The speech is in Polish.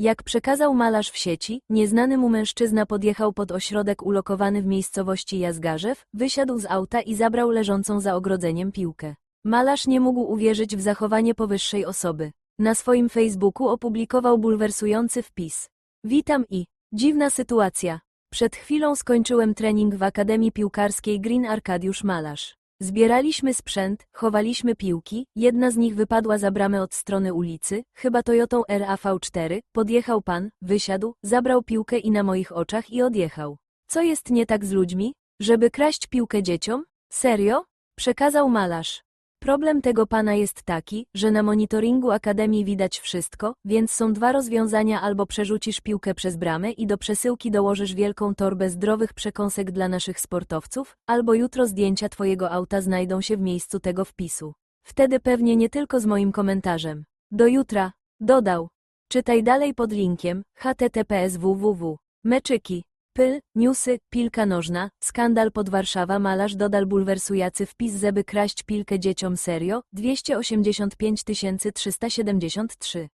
Jak przekazał malarz w sieci, nieznany mu mężczyzna podjechał pod ośrodek ulokowany w miejscowości Jazgarzew, wysiadł z auta i zabrał leżącą za ogrodzeniem piłkę. Malarz nie mógł uwierzyć w zachowanie powyższej osoby. Na swoim Facebooku opublikował bulwersujący wpis. Witam i dziwna sytuacja. Przed chwilą skończyłem trening w Akademii Piłkarskiej Green Arkadiusz Malarz. Zbieraliśmy sprzęt, chowaliśmy piłki, jedna z nich wypadła za bramę od strony ulicy, chyba Toyotą RAV4, podjechał pan, wysiadł, zabrał piłkę i na moich oczach i odjechał. Co jest nie tak z ludźmi? Żeby kraść piłkę dzieciom? Serio? Przekazał malarz. Problem tego pana jest taki, że na monitoringu Akademii widać wszystko, więc są dwa rozwiązania albo przerzucisz piłkę przez bramę i do przesyłki dołożysz wielką torbę zdrowych przekąsek dla naszych sportowców, albo jutro zdjęcia twojego auta znajdą się w miejscu tego wpisu. Wtedy pewnie nie tylko z moim komentarzem. Do jutra, dodał. Czytaj dalej pod linkiem https www. Meczyki. Pyl, newsy, pilka nożna, skandal pod Warszawa malarz dodal bulwersujący wpis zeby kraść pilkę dzieciom serio, 285 373.